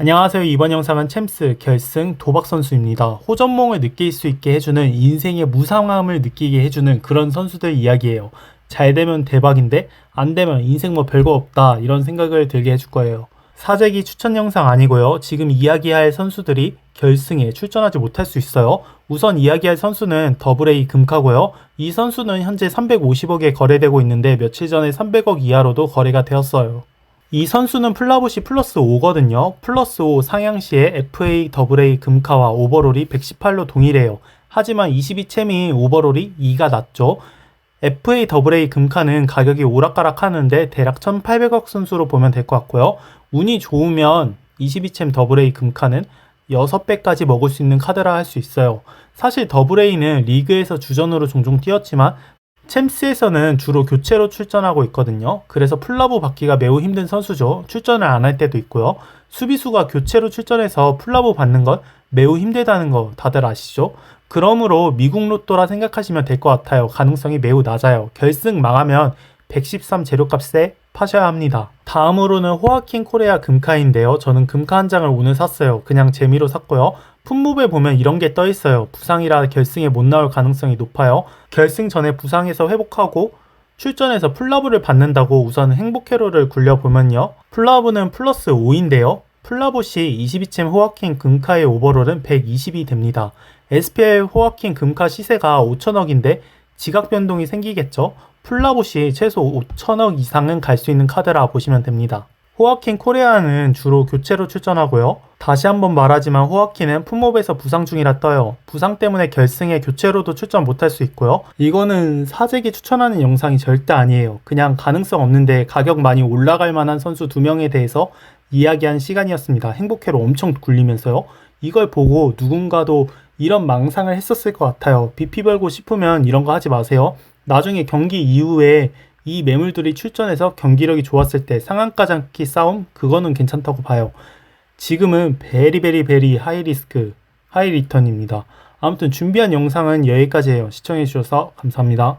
안녕하세요. 이번 영상은 챔스 결승 도박 선수입니다. 호전몽을 느낄 수 있게 해주는 인생의 무상함을 느끼게 해주는 그런 선수들 이야기예요. 잘 되면 대박인데 안 되면 인생 뭐 별거 없다 이런 생각을 들게 해줄 거예요. 사재기 추천 영상 아니고요. 지금 이야기할 선수들이 결승에 출전하지 못할 수 있어요. 우선 이야기할 선수는 더블A 금카고요. 이 선수는 현재 350억에 거래되고 있는데 며칠 전에 300억 이하로도 거래가 되었어요. 이 선수는 플라봇이 플러스 5거든요. 플러스 5 상향시에 FA 더블A 금카와 오버롤이 118로 동일해요. 하지만 22챔이 오버롤이 2가 낮죠. FA 더블A 금카는 가격이 오락가락 하는데 대략 1800억 선수로 보면 될 것 같고요. 운이 좋으면 22챔 더블A 금카는 6배까지 먹을 수 있는 카드라 할 수 있어요. 사실 더블A는 리그에서 주전으로 종종 뛰었지만 챔스에서는 주로 교체로 출전하고 있거든요. 그래서 플라보 받기가 매우 힘든 선수죠. 출전을 안 할 때도 있고요. 수비수가 교체로 출전해서 플라보 받는 건 매우 힘들다는 거 다들 아시죠? 그러므로 미국 로또라 생각하시면 될 것 같아요. 가능성이 매우 낮아요. 결승 망하면 113 재료값에 파셔야 합니다. 다음으로는 호아킨 코레아 금카인데요. 저는 금카 한 장을 오늘 샀어요. 그냥 재미로 샀고요. 품목에 보면 이런 게 떠 있어요. 부상이라 결승에 못 나올 가능성이 높아요. 결승 전에 부상에서 회복하고 출전해서 풀라브를 받는다고 우선 행복회로를 굴려보면요. 풀라브는 플러스 5인데요. 플라봇이 22챔 호아킨 금카의 오버롤은 120이 됩니다. SPL 호아킨 금카 시세가 5천억인데 지각 변동이 생기겠죠? 플라봇이 최소 5천억 이상은 갈 수 있는 카드라 보시면 됩니다. 호아킨 코레아는 주로 교체로 출전하고요. 다시 한번 말하지만 호아킨은 품목에서 부상 중이라 떠요. 부상 때문에 결승에 교체로도 출전 못할 수 있고요. 이거는 사재기 추천하는 영상이 절대 아니에요. 그냥 가능성 없는데 가격 많이 올라갈 만한 선수 두 명에 대해서 이야기한 시간이었습니다. 행복회로 엄청 굴리면서요. 이걸 보고 누군가도 이런 망상을 했었을 것 같아요. BP 벌고 싶으면 이런 거 하지 마세요. 나중에 경기 이후에 이 매물들이 출전해서 경기력이 좋았을 때 상한가 잡기 싸움 그거는 괜찮다고 봐요. 지금은 베리베리 베리 하이 리스크 하이 리턴입니다. 아무튼 준비한 영상은 여기까지예요. 시청해 주셔서 감사합니다.